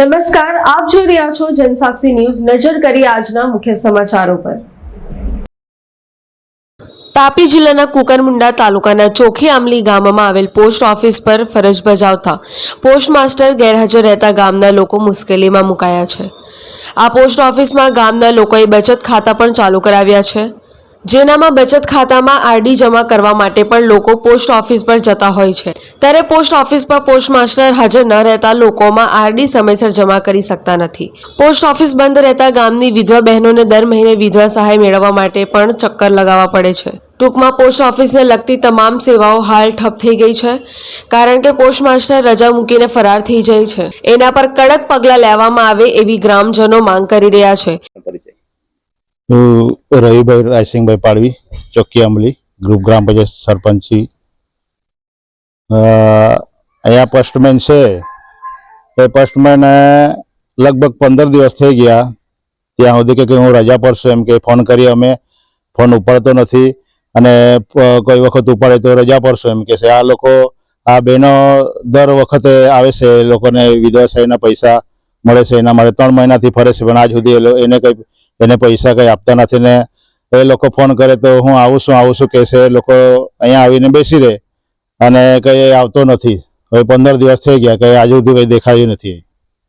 નમસ્કાર, આપ જોઈ રહ્યા છો જનસાક્ષી ન્યૂઝ. નજર કરી આજના મુખ્ય સમાચારો પર. તાપી જિલ્લાના કુકરમુંડા તાલુકાના ચોખી આમલી ગામમાં આવેલ પોસ્ટ ઓફિસ પર ફરજ બજાવતા પોસ્ટ માસ્ટર ગેરહાજર રહેતા ગામના લોકો મુશ્કેલીમાં મુકાયા છે. આ પોસ્ટ ઓફિસમાં ગામના લોકોએ બચત ખાતા પણ ચાલુ કરાવ્યા છે. જેનામાં બચત ખાતામાં આરડી જમા કરવા માટે પણ લોકો પોસ્ટ ઓફિસ પર જતા હોય છે. ત્યારે પોસ્ટ ઓફિસ પર પોસ્ટ હાજર ન રહેતા લોકોમાં આરડી સમયસર જમા કરી શકતા નથી. પોસ્ટ ઓફિસ બંધ રહેતા ગામની વિધવા બહેનોને દર મહિને વિધવા સહાય મેળવવા માટે પણ ચક્કર લગાવવા પડે છે. ટૂંકમાં પોસ્ટ ઓફિસને લગતી તમામ સેવાઓ હાલ ઠપ થઈ ગઈ છે, કારણ કે પોસ્ટ માસ્ટર રજા મૂકીને ફરાર થઈ જાય છે. એના પર કડક પગલાં લેવામાં આવે એવી ગ્રામજનો માંગ કરી રહ્યા છે. હું રવિભાઈ રાયસિંહભાઈ પાડવી ચોકી આંબલી, ગ્રુપ ગ્રામ પંચાયત સરપંચી અહીંયા પોસ્ટમેન છે. એ પોસ્ટમેન લગભગ પંદર દિવસ થઈ ગયા. ત્યાં સુધી કે હું રજા પર એમ કે ફોન કરી અમે. ફોન ઉપાડતો નથી. અને કોઈ વખત ઉપાડે તો રજા પર એમ કે છે. આ લોકો, આ બહેનો દર વખતે આવે છે, એ લોકોને વિધવા સહાયના પૈસા મળે છે. એના માટે ત્રણ મહિનાથી ફરે છે, પણ આજ સુધી એને કંઈ એને પૈસા કંઈ આપતા નથી ને એ લોકો ફોન કરે તો હું આવું છું આવું છું કહે છે લોકો અહીંયા આવીને બેસી રહે અને કંઈ આવતો નથી. હવે પંદર દિવસ થઈ ગયા કંઈ આજુ સુધી કંઈ દેખાયું નથી.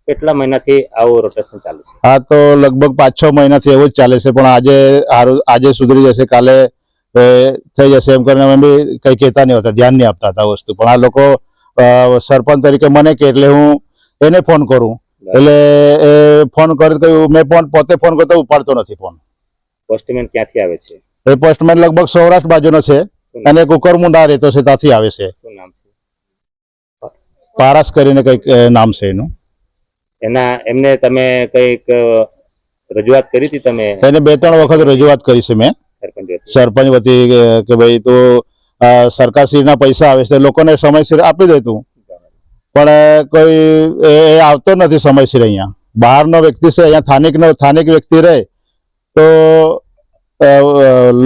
કેટલા મહિનાથી આવું રોટેશન ચાલુ છે? હા તો લગભગ પાંચ છ મહિનાથી એવું જ ચાલે છે પણ આજે આજે સુધરી જશે કાલે થઈ જશે એમ કરીને અમે બી કંઈ કહેતા નહીં હોતા ધ્યાન નહીં આપતા હતા વસ્તુ. પણ આ લોકો સરપંચ તરીકે મને કે એટલે હું એને ફોન કરું. એટલે એ ફોન કર્યો તો મેં ફોન પોતે ફોન કરતો ઉપાડતો નથી ફોન. પોસ્ટમેન ક્યાંથી આવે છે? એ પોસ્ટમેન લગભગ સૌરાષ્ટ્ર બાજુનો છે અને કુકરમુંડા રહેતો છે ત્યાંથી આવે છે. પારસ કરીને કંઈક નામ છે એનું. એના એમને તમે કંઈક રજૂઆત કરી હતી તમે? એને બે ત્રણ વખત રજૂઆત કરી છે મેં. સરપંચ વતી? કે- ભાઈ તો સરકારશ્રીના પૈસા આવે છે લોકોને સમયસર આપી દે તું. પણ કોઈ એ આવતો નથી સમયસર અહીંયા. બહારનો વ્યક્તિ છે અહીંયા સ્થાનિકનો સ્થાનિક વ્યક્તિ રહે તો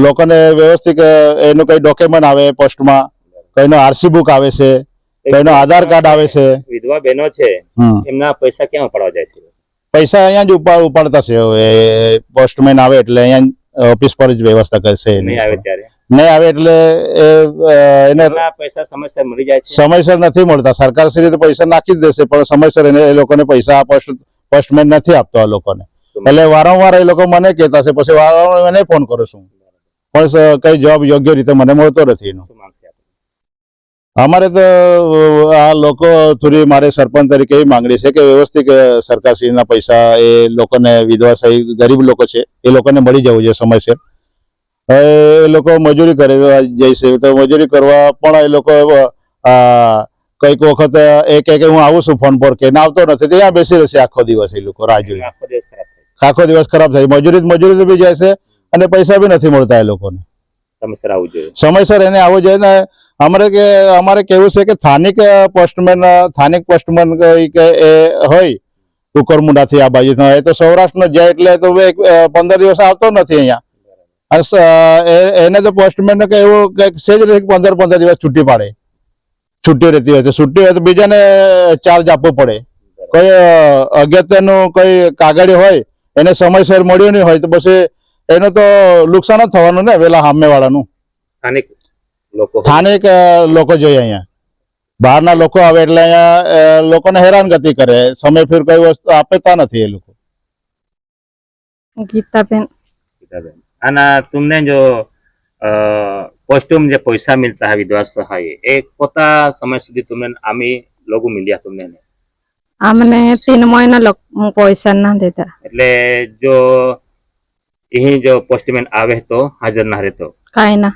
લોકોને વ્યવસ્થિત એનું કઈ ડોક્યુમેન્ટ આવે પોસ્ટમાં કઈનો આરસી બુક આવે છે કઈનો આધાર કાર્ડ આવે છે. વિધવા બહેનો છે એમના પૈસા ક્યાં ઉપાડવા જાય છે? પૈસા અહીંયા જ ઉપાડ ઉપાડતા છે પોસ્ટમેન આવે એટલે અહીંયા ઓફિસ પર જ વ્યવસ્થા કરશે નહીં આવે ત્યારે? નહીં આવે એટલે એને પૈસા સમયસર મળી જાય સમયસર નથી મળતા. સરકાર શ્રી તો પૈસા નાખી જ દેશે પણ સમયસર એને એ લોકોને પૈસા પોસ્ટમેન નથી આપતો આ લોકોને. એટલે વારંવાર એ લોકો મને કહેતા છે પછી વારંવાર એને ફોન કરું છું. પણ કઈ જવાબ યોગ્ય રીતે મને મળતો નથી એનો? અમારે તો આ લોકો થોડી મારે સરપંચ તરીકે એવી માંગણી છે કે વ્યવસ્થિત સરકારશ્રીના પૈસા એ લોકોને વિધવા સહી ગરીબ લોકો છે એ લોકોને મળી જવું જોઈએ સમયસર. એ લોકો મજૂરી કરે જાય છે તો મજૂરી કરવા પણ એ લોકો કંઈક વખત એ કહે કે હું આવું છું ફોન પર કે આવતો નથી. ત્યાં બેસી રહેશે આખો દિવસ એ લોકો રાહ જોઈ આખો દિવસ ખરાબ થાય. મજૂરી મજૂરી બી જાય છે અને પૈસા બી નથી મળતા એ લોકોને. સમયસર આવવું જોઈએ. સમયસર એને આવવું જોઈએ ને અમારે કે અમારે કેવું છે કે સ્થાનિક પોસ્ટમેન સ્થાનિક પોસ્ટમેન કે એ હોય કુકરમુંડાથી આ બાજુ. એ તો સૌરાષ્ટ્રનો જાય એટલે તો પંદર દિવસ આવતો નથી અહીંયા. એને તો પોસ્ટમેન એવું કંઈક છે જ નથી પંદર પંદર દિવસ છુટ્ટી પાડે. છુટ્ટી રહેતી હોય છે. છુટ્ટી હોય તો બીજાને ચાર્જ આપવો પડે. કોઈ અગત્યનું કોઈ કાગળી હોય એને સમયસર મળ્યું નહીં હોય તો પછી એનું તો નુકસાન જ થવાનું ને વેલા સામેવાળાનું. વાળાનું સ્થાનિક લોકો જોઈએ અહીંયા. બહારના લોકો આવે એટલે અહીંયા લોકોને હેરાન હેરાનગતિ કરે. સમય ફેર કઈ વસ્તુ આપતા નથી એ લોકો. ગીતાબેન. ગીતાબેન. आना तुमने जो કોસ્ટ્યુમ જે પૈસા મિલતા है विधवा सहाय એ કોતા સમય સુધી તમને આમી લોકો મિલ્યા તમને ને? हमने तीन महीना लोग पैसा ना देता એટલે જો અહીં જો પોસ્ટમેન આવે તો હાજર ના રહેતો काहे ना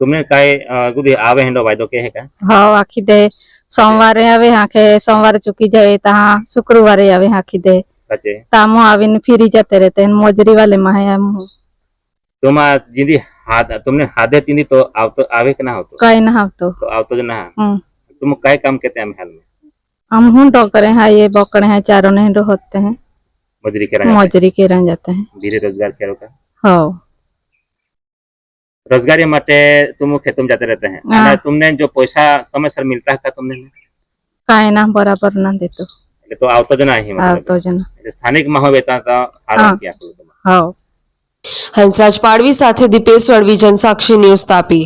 તમને કાંઈ અ, કુદી આવે હેંડો વાયદો કહે કા हाँ आखी दे सोमवार आवे हाके सोमवार चुकी जाए तहाँ शुक्रवार आवे हाकी दे સાચે तामो आविन फिरी जाते रहते हैं मजूरी वाले में है हम તોમાં જીંદી હાથ તમને હાથે તીંદી તો આવતો આવે કે ના આવતો काहे ना हम तो તો આવતો જ ના हम्म, तुम काय काम करते हैं हाल में हम हूँ डॉक्टर हैं ये बकरे हैं चारों ने होते हैं मजदूरी करा मजूरी के रह जाते हैं धीरे रोजगार करो का हाँ रोजगारी માટે तुम खेतों में जाते रहते हैं हाँ। અને तुमने जो पैसा समय सर मिलता है का तुमने काहे ना बराबर ना दे तो એટલે તો આવતો જ નહીં મતલબ. આવતો જ ન એટલે સ્થાનિકમાં હવે હંસરાજ પાડવી સાથે દીપેશ વળવી જનસાક્ષી ન્યૂઝ તાપી.